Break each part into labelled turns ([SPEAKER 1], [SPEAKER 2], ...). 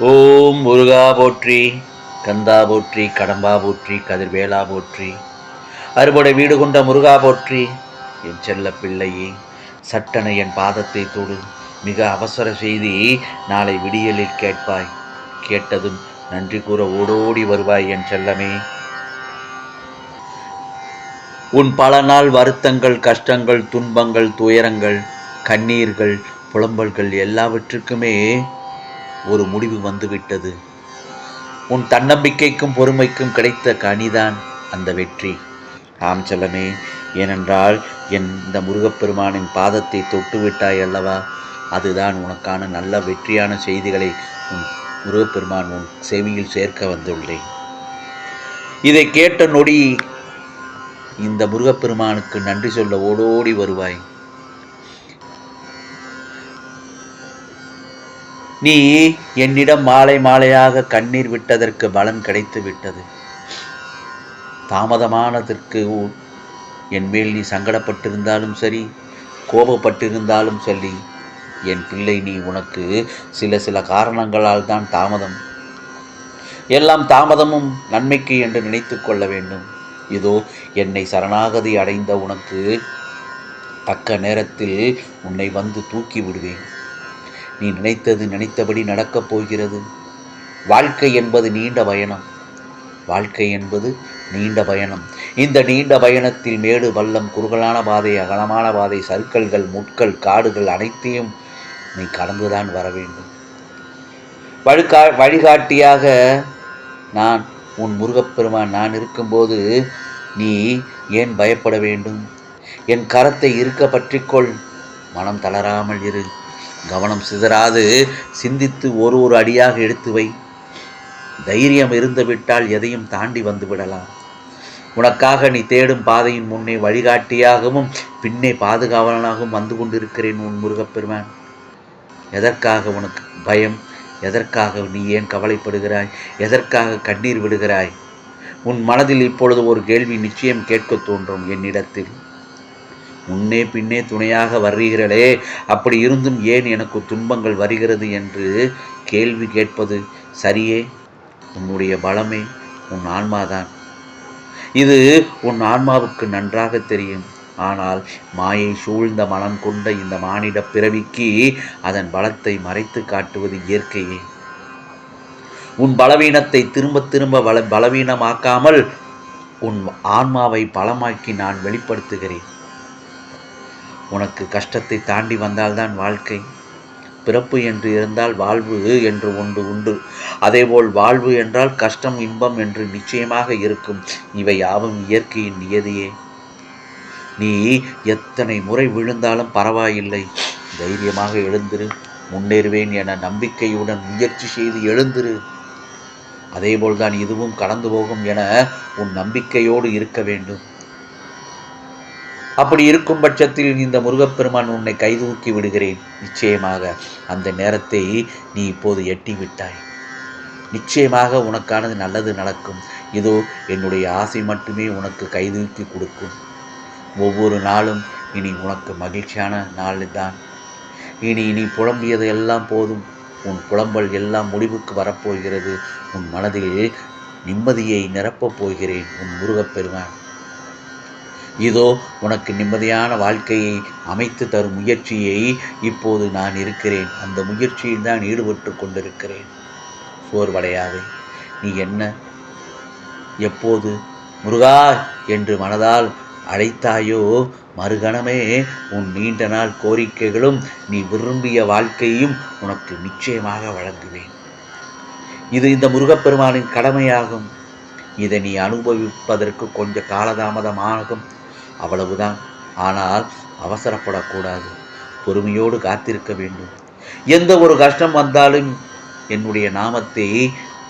[SPEAKER 1] ஓம் முருகா போற்றி கந்தா போற்றி கடம்பா போற்றி கதிர்வேலா போற்றி. அறுபடை வீடு கொண்ட முருகா போற்றி என் செல்ல பிள்ளையே சட்டனை என் பாதத்தை தொடு. மிக அவசர செய்தி நாளை விடியலில் கேட்பாய். கேட்டதும் நன்றி கூற ஓடோடி வருவாய் என் செல்லமே. உன் பல நாள் வருத்தங்கள் கஷ்டங்கள் துன்பங்கள் துயரங்கள் கண்ணீர்கள் புலம்பல்கள் எல்லாவற்றுக்குமே ஒரு முடிவு வந்துவிட்டது. உன் தன்னம்பிக்கைக்கும் பொறுமைக்கும் கிடைத்த கனிதான் அந்த வெற்றி. ஆம் செல்லமே ஏனென்றால் என் இந்த முருகப்பெருமானின் பாதத்தை தொட்டுவிட்டாய் அல்லவா? அதுதான் உனக்கான நல்ல வெற்றியான செய்திகளை உன் முருகப்பெருமான் உன் செவியில் சேர்க்க வந்துள்ளேன். இதை கேட்ட நொடி இந்த முருகப்பெருமானுக்கு நன்றி சொல்ல ஓடோடி வருவாய். நீ என்னிடம் மாலை மாலையாக கண்ணீர் விட்டதற்கு பலன் கிடைத்து விட்டது. தாமதமானதற்கு என் மேல் நீ சங்கடப்பட்டிருந்தாலும் சரி கோபப்பட்டிருந்தாலும் சரி என் பிள்ளை நீ உனக்கு சில சில காரணங்களால் தான் தாமதம். எல்லாம் தாமதமும் நன்மைக்கு என்று நினைத்து கொள்ள வேண்டும். இதோ என்னை சரணாகதி அடைந்த உனக்கு தக்க நேரத்தில் உன்னை வந்து தூக்கி விடுவேன். நீ நினைத்தது நினைத்தபடி நடக்கப் போகிறது. வாழ்க்கை என்பது நீண்ட பயணம். வாழ்க்கை என்பது நீண்ட பயணம். இந்த நீண்ட பயணத்தில் மேடு பள்ளம் குறுகலான பாதை அகலமான பாதை சர்க்கல்கள் முட்கள் காடுகள் அனைத்தையும் நீ கடந்துதான் வர வேண்டும். வழிகா வழிகாட்டியாக நான் உன் முருகப்பெருமான் நான் இருக்கும்போது நீ ஏன் பயப்பட வேண்டும்? என் கரத்தை இருக்க பற்றிக்கொள். மனம் தளராமல் இரு. கவனம் சிதறாது. சிந்தித்து ஒரு ஒரு அடியாக எடுத்து வை. தைரியம் இருந்துவிட்டால் எதையும் தாண்டி வந்து விடலாம். உனக்காக நீ தேடும் பாதையின் முன்னே வழிகாட்டியாகவும் பின்னே பாதுகாவலனாகவும் வந்து கொண்டிருக்கிறேன் உன் முருகப்பெருமான். எதற்காக உனக்கு பயம்? எதற்காக நீ ஏன் கவலைப்படுகிறாய்? எதற்காக கண்ணீர் விடுகிறாய்? உன் மனதில் இப்பொழுது ஒரு கேள்வி நிச்சயம் கேட்கத் தோன்றும் என்னிடத்தில். முன்னே பின்னே துணையாக வர்றீர்களே. அப்படி இருந்தும் ஏன் எனக்கு துன்பங்கள் வருகிறது என்று கேள்வி கேட்பது சரியே? உன்னுடைய பலமே உன் ஆன்மாதான். இது உன் ஆன்மாவுக்கு நன்றாக தெரியும். ஆனால் மாயை சூழ்ந்த மனம் கொண்ட இந்த மானிட பிறவிக்கு அதன் பலத்தை மறைத்து காட்டுவது இயற்கையே. உன் பலவீனத்தை திரும்ப திரும்ப பல பலவீனமாக்காமல் உன் ஆன்மாவை பலமாக்கி நான் வெளிப்படுத்துகிறேன். உனக்கு கஷ்டத்தை தாண்டி வந்தால்தான் வாழ்க்கை. பிறப்பு என்று இருந்தால் வாழ்வு என்று ஒன்று உண்டு. அதேபோல் வாழ்வு என்றால் கஷ்டம் இன்பம் என்று நிச்சயமாக இருக்கும். இவை யாவும் இயற்கையின் நியதியே. நீ எத்தனை முறை விழுந்தாலும் பரவாயில்லை. தைரியமாக எழுந்திரு. முன்னேறுவேன் என நம்பிக்கையுடன் முயற்சி செய்து எழுந்திரு. அதேபோல்தான் இதுவும் கடந்து போகும் என உன் நம்பிக்கையோடு இருக்க வேண்டும். அப்படி இருக்கும் பட்சத்தில் இந்த முருகப்பெருமான் உன்னை கைதூக்கி விடுகிறேன். நிச்சயமாக அந்த நேரத்தை நீ இப்போது எட்டி விட்டாய். நிச்சயமாக உனக்கானது நல்லது நடக்கும். இதோ என்னுடைய ஆசை மட்டுமே உனக்கு கைதூக்கி கொடுக்கும். ஒவ்வொரு நாளும் இனி உனக்கு மகிழ்ச்சியான நாள் தான் இனி இனி புலம்பியது எல்லாம் போதும். உன் புலம்பல் எல்லாம் முடிவுக்கு வரப்போகிறது. உன் மனதில் நிம்மதியை நிரப்பப் போகிறேன் உன் முருகப்பெருமான். இதோ உனக்கு நிம்மதியான வாழ்க்கையை அமைத்து தரும் முயற்சியை இப்போது நான் இருக்கிறேன். அந்த முயற்சியில் தான் ஈடுபட்டு கொண்டிருக்கிறேன். சோர்வடையாதே நீ என்ன? எப்போது? முருகா என்று மனதால் அழைத்தாயோ? மறுகணமே உன் நீண்ட நாள் கோரிக்கைகளும் நீ விரும்பிய வாழ்க்கையும் உனக்கு நிச்சயமாக வழங்குவேன். இது இந்த முருகப்பெருமானின் கடமையாகும். இதை நீ அனுபவிப்பதற்கு கொஞ்சம் காலதாமதமாகும். அவ்வளவுதான். ஆனால் அவசரப்படக்கூடாது. பொறுமையோடு காத்திருக்க வேண்டும். எந்த ஒரு கஷ்டம் வந்தாலும் என்னுடைய நாமத்தை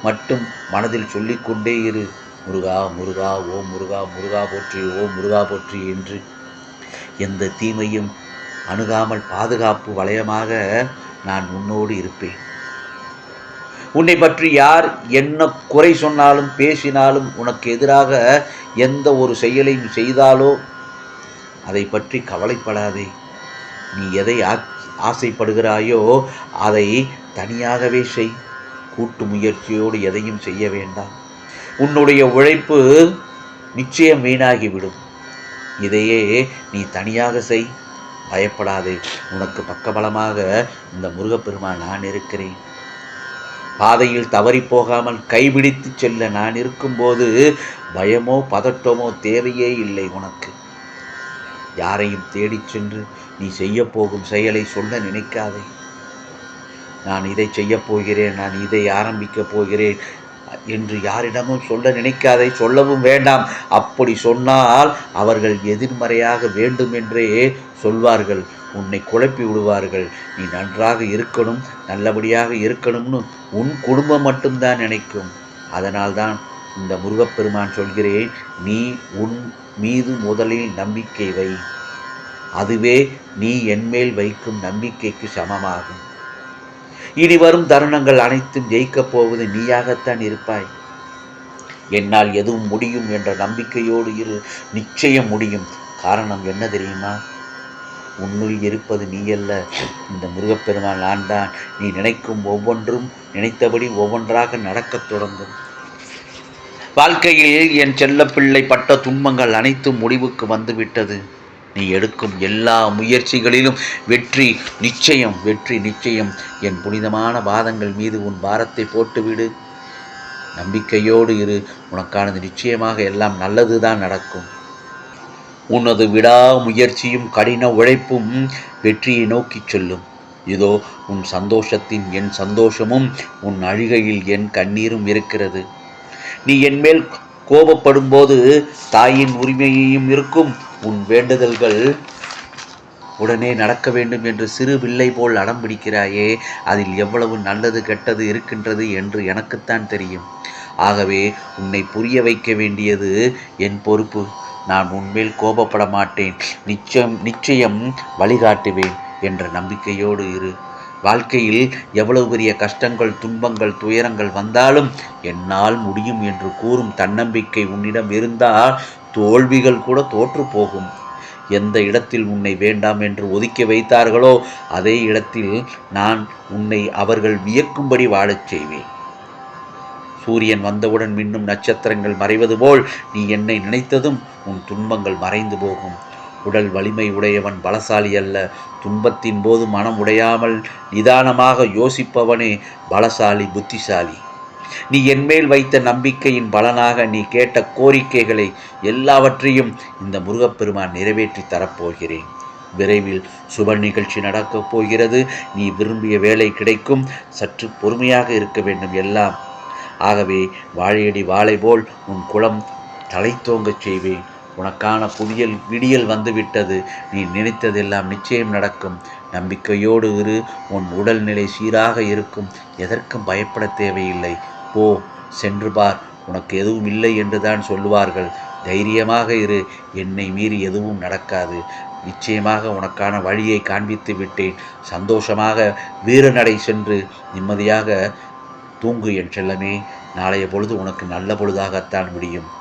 [SPEAKER 1] மட்டும் மனதில் சொல்லிக்கொண்டே இரு. முருகா முருகா ஓ முருகா முருகா போற்றி ஓ முருகா போற்றி என்று. எந்த தீமையும் அணுகாமல் பாதுகாப்பு வளையமாக நான் உன்னோடு இருப்பேன். உன்னை பற்றி யார் என்ன குறை சொன்னாலும் பேசினாலும் உனக்கு எதிராக எந்த ஒரு செயலையும் செய்தாலோ அதை பற்றி கவலைப்படாதே. நீ எதை ஆ- ஆசைப்படுகிறாயோ அதை தனியாகவே செய். கூட்டு முயற்சியோடு எதையும் செய்ய வேண்டாம். உன்னுடைய உழைப்பு நிச்சயம் வீணாகிவிடும். இதையே நீ தனியாக செய். பயப்படாதே. உனக்கு பக்கபலமாக இந்த முருகப்பெருமான் நான் இருக்கிறேன். பாதையில் தவறி போகாமல் கைபிடித்து செல்ல நான் இருக்கும்போது பயமோ பதட்டமோ தேவையே இல்லை உனக்கு. யாரையும் தேடிச் சென்று நீ செய்யப்போகும் செயலை சொல்ல நினைக்காதே. நான் இதை செய்யப் போகிறேன் நான் இதை ஆரம்பிக்கப் போகிறேன் என்று யாரிடமும் சொல்ல நினைக்காதே சொல்லவும் வேண்டாம். அப்படி சொன்னால் அவர்கள் எதிர்மறையாக வேண்டும் என்றே சொல்வார்கள். உன்னை குழப்பி விடுவார்கள். நீ நன்றாக இருக்கணும் நல்லபடியாக இருக்கணும்னு உன் குடும்பம் மட்டும்தான் நினைக்கும். அதனால்தான் இந்த முருகப்பெருமான் சொல்கிறேன் நீ உன் மீது முதலில் நம்பிக்கை வை. அதுவே நீ என்மேல் வைக்கும் நம்பிக்கைக்கு சமமாகும். இனி வரும் தருணங்கள் அனைத்தும் ஜெயிக்கப் போவது நீயாகத்தான் இருப்பாய். என்னால் எதுவும் முடியும் என்ற நம்பிக்கையோடு இரு. நிச்சயம் முடியும். காரணம் என்ன தெரியுமா? உன்னுள் இருப்பது நீ அல்ல இந்த முருகப்பெருமான் நான் தான் நீ நினைக்கும் ஒவ்வொன்றும் நினைத்தபடி ஒவ்வொன்றாக நடக்கத் தொடங்கும். வாழ்க்கையில் என் செல்லப்பிள்ளை பட்ட துன்பங்கள் அனைத்தும் முடிவுக்கு வந்துவிட்டது. நீ எடுக்கும் எல்லா முயற்சிகளிலும் வெற்றி நிச்சயம் வெற்றி நிச்சயம். என் புனிதமான பாதங்கள் மீது உன் பாரத்தை போட்டுவிடு. நம்பிக்கையோடு இரு. உனக்கானது நிச்சயமாக எல்லாம் நல்லதுதான் நடக்கும். உனது விடா முயற்சியும் கடின உழைப்பும் வெற்றியை நோக்கிச் செல்லும். இதோ உன் சந்தோஷத்தின் என் சந்தோஷமும் உன் அழுகையில் என் கண்ணீரும் இருக்கிறது. நீ என்மேல் கோபப்படும் போது தாயின் உரிமையையும் இருக்கும். உன் வேண்டுதல்கள் உடனே நடக்க வேண்டும் என்று சிறு பிள்ளை போல் அடம் பிடிக்கிறாயே. அதில் எவ்வளவு நல்லது கெட்டது இருக்கின்றது என்று எனக்குத்தான் தெரியும். ஆகவே உன்னை புரிய வைக்க வேண்டியது என் பொறுப்பு. நான் உன்மேல் கோபப்பட மாட்டேன் நிச்சயம் நிச்சயம் வழிகாட்டுவேன் என்ற நம்பிக்கையோடு இரு. வாழ்க்கையில் எவ்வளவு பெரிய கஷ்டங்கள் துன்பங்கள் துயரங்கள் வந்தாலும் என்னால் முடியும் என்று கூறும் தன்னம்பிக்கை உன்னிடம் இருந்தால் தோல்விகள் கூட தோற்று போகும். எந்த இடத்தில் உன்னை வேண்டாம் என்று ஒதுக்கி வைத்தார்களோ அதே இடத்தில் நான் உன்னை அவர்கள் வியக்கும்படி வாழச் செய்வேன். சூரியன் வந்தவுடன் மின்னும் நட்சத்திரங்கள் மறைவது போல் நீ என்னை நினைத்ததும் உன் துன்பங்கள் மறைந்து போகும். உடல் வலிமை உடையவன் பலசாலி அல்ல. துன்பத்தின் போது மனம் உடையாமல் நிதானமாக யோசிப்பவனே பலசாலி புத்திசாலி. நீ என்மேல் வைத்த நம்பிக்கையின் பலனாக நீ கேட்ட கோரிக்கைகளை எல்லாவற்றையும் இந்த முருகப்பெருமான் நிறைவேற்றி தரப்போகிறேன். விரைவில் சுப நிகழ்ச்சி நடக்கப் போகிறது. நீ விரும்பிய வேலை கிடைக்கும். சற்று பொறுமையாக இருக்க வேண்டும் எல்லாம். ஆகவே வாழையடி வாழை போல் உன் குளம் தலை தோங்கச் செய்வேன். உனக்கான புதிய விடியல் வந்துவிட்டது. நீ நினைத்ததெல்லாம் நிச்சயம் நடக்கும். நம்பிக்கையோடு இரு. உன் உடல்நிலை சீராக இருக்கும். எதற்கும் பயப்பட தேவையில்லை. போ சென்று பார். உனக்கு எதுவும் இல்லை என்று தான் சொல்லுவார்கள். தைரியமாக இரு. என்னை மீறி எதுவும் நடக்காது. நிச்சயமாக உனக்கான வழியை காண்பித்து விட்டேன். சந்தோஷமாக வீரநடை சென்று நிம்மதியாக தூங்கு என் செல்லமே. நாளைய பொழுது உனக்கு நல்ல பொழுதாகத்தான் முடியும்.